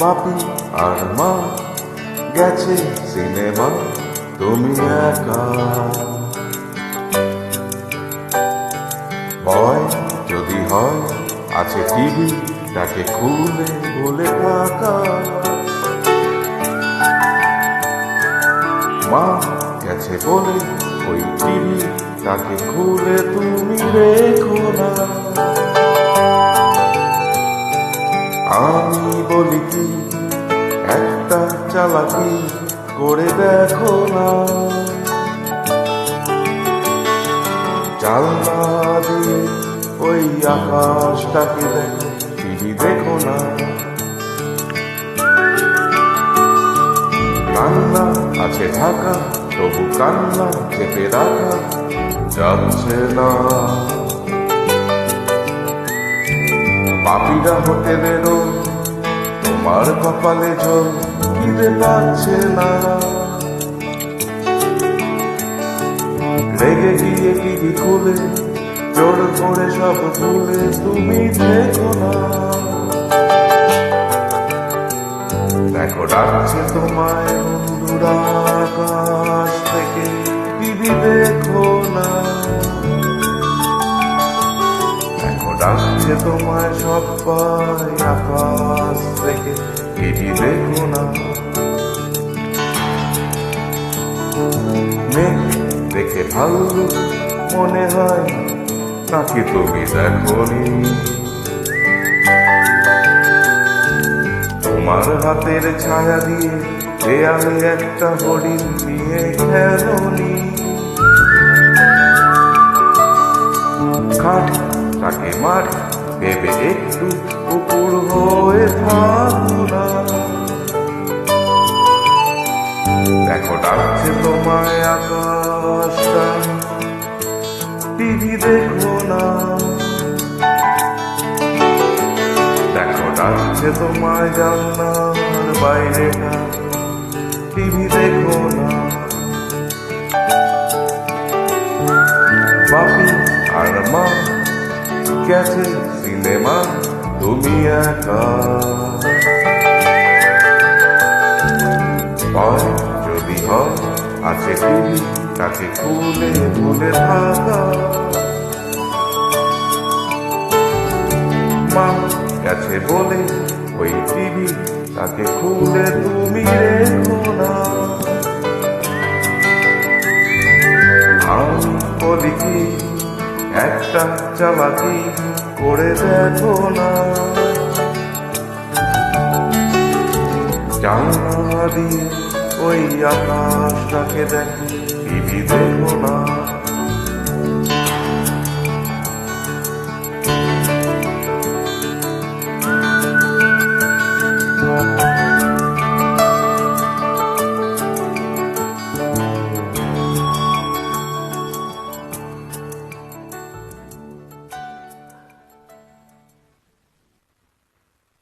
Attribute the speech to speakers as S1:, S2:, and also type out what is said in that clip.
S1: বাপি আর মা গেছে সিনেমা, তুমি একা। ভয় যদি হয়, আছে টিভি, তাকে খুলে বলে থাকা। মা গেছে বলে, ওই টিভি তাকে খুলে তুমি রেখো না। আমি বলি কি, একটা চালাকি করে দেখো না। জানলা দিয়ে ওই আকাশটাকে দেখো টিভি দেখো না। কান্না আছে ঢাকা, তবু কান্না চেপে রাখা যাচ্ছে না। পাপিরা হতে বেরো তোমার কপালে জল খিদে পাচ্ছে না। রেগে গিয়ে টিভি খুলে, জোর করে সব ভুলে তুমি দেখো না। দেখো, ডাকছে তোমায় বন্ধুরা ডাকছে তোমায় সবাই আকাশ থেকে টিভি দেখো না। মেঘ দেখে ভালো মনে হয়, নাকি তুমি দেখনি তোমার হাতের ছায়া দিয়ে দেয়ালে একটা হরিণ নিয়ে খেলনি খাট তাকে মার, ভেবে একটু কুকুর হয়ে থাকো না দেখো ডাকছে তোমায় আকাশটা টিভি দেখো না। দেখো ডাকছে তোমায় জানলার বাইরেটা টিভি দেখো না। গেছে সিনেমা, তুমি একা। যদি হয়, আছে টিভি তাকে খুলে খুলে থাকা। মা গেছে বলে ওই টিভি, তাকে খুলে তুমি রেখো না। আমি বলি কি একটা চালাকি করে দেখো না। জানলা দিয়ে ওই আকাশটাকে দেখো দেখো না।